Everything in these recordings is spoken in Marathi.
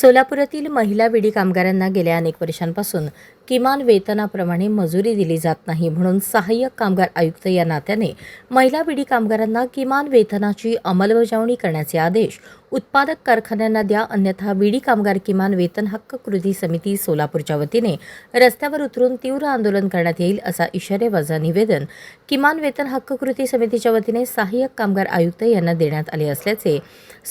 सोलापुरातील महिला विडी कामगारांना गेल्या अनेक वर्षांपासून किमान वेतनाप्रमाणे मजुरी दिली जात नाही म्हणून सहाय्यक कामगार आयुक्त या नात्याने महिला विडी कामगारांना किमान वेतनाची अंमलबजावणी करण्याचे आदेश उत्पादक कारखान्यांना द्या अन्यथा विडी कामगार किमान वेतन हक्क कृती समिती सोलापूरच्या वतीने रस्त्यावर उतरून तीव्र आंदोलन करण्यात येईल असा इशारेवजा निवेदन किमान वेतन हक्क कृती समितीच्या वतीने सहाय्यक कामगार आयुक्त यांना देण्यात आले असल्याचे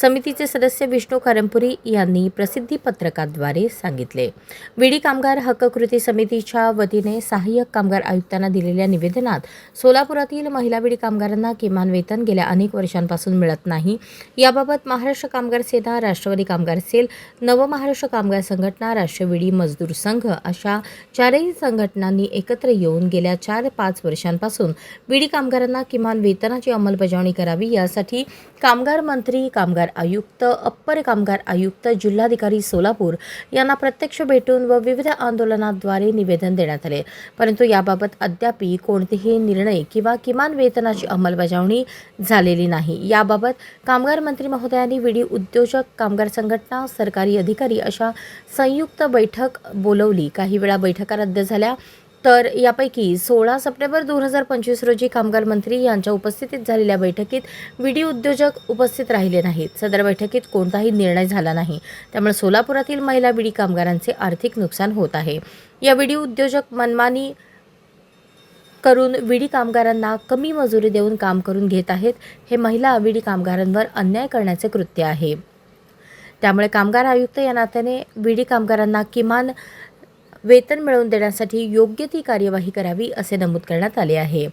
समितीचे सदस्य विष्णू कारंपुरी यांनी प्रसिद्धी पत्रकाद्वारे सांगितले. विडी कामगार हक्क कृती समितीच्या वतीने सहाय्यक कामगार आयुक्तांना दिलेल्या निवेदनात सोलापुरातील महिला विडी कामगारांना किमान वेतन गेल्या अनेक वर्षांपासून मिळत नाही. याबाबत महाराष्ट्र कामगार सेना राष्ट्रवादी कामगार सेल नवमहाराष्ट्र कामगार संघटना राष्ट्रीय विडी मजदूर संघ अशा चारही संघटनांनी एकत्र येऊन गेल्या चार पाच वर्षांपासून विडी कामगारांना किमान वेतनाची अंमलबजावणी करावी यासाठी कामगार मंत्री कामगार आयुक्त अप्पर कामगार आयुक्त जिल्हाधिकारी सोलापूर यांना प्रत्यक्ष भेटून व विविध आंदोलनाद्वारे निवेदन देण्यात आले. परंतु याबाबत अद्यापही कोणतेही निर्णय किंवा किमान वेतनाची अंमलबजावणी झालेली नाही. याबाबत कामगार मंत्री महोदयांनी विडी उद्योजक कामगार संघटना सरकारी अधिकारी अशा संयुक्त बैठक बोलवली. काही वेळा बैठका रद्द झाल्या. तर यापैकी सोळा सप्टेंबर दोन हजार पंचवीस रोजी कामगार मंत्री यांच्या उपस्थितीत झालेल्या बैठकीत विडी उद्योजक उपस्थित राहिले नाहीत. सदर बैठकीत कोणताही निर्णय झाला नाही. त्यामुळे सोलापुरातील महिला विडी कामगारांचे आर्थिक नुकसान होत आहे. या विडी उद्योजक मनमानी करून विडी कामगारांना कमी मजुरी देऊन काम करून घेत आहेत. हे महिला विडी कामगारांवर अन्याय करण्याचे कृत्य आहे. त्यामुळे कामगार आयुक्त या नात्याने विडी कामगारांना किमान वेतन मिळवून देण्यासाठी योग्य ती कार्यवाही करावी असे नमूद करण्यात आले आहे.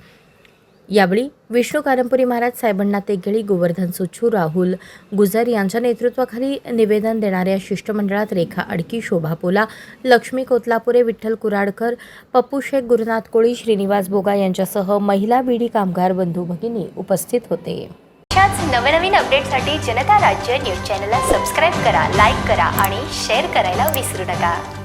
यावेळी विष्णू कारंपुरी महाराज साहेबांना तेगेळी गोवर्धन सुच्छू राहुल गुजर यांच्या नेतृत्वाखाली निवेदन देणाऱ्या शिष्टमंडळात रेखा अडकी शोभा पोला लक्ष्मी कोतलापुरे विठ्ठल कुराडकर पप्पू शेख गुरुनाथ कोळी श्रीनिवास बोगा यांच्यासह महिला बीडी कामगार बंधू भगिनी उपस्थित होते. अशाच नवनवीन अपडेटसाठी जनता राज्य न्यूज चॅनलला सबस्क्राईब करा लाईक करा आणि शेअर करायला विसरू नका.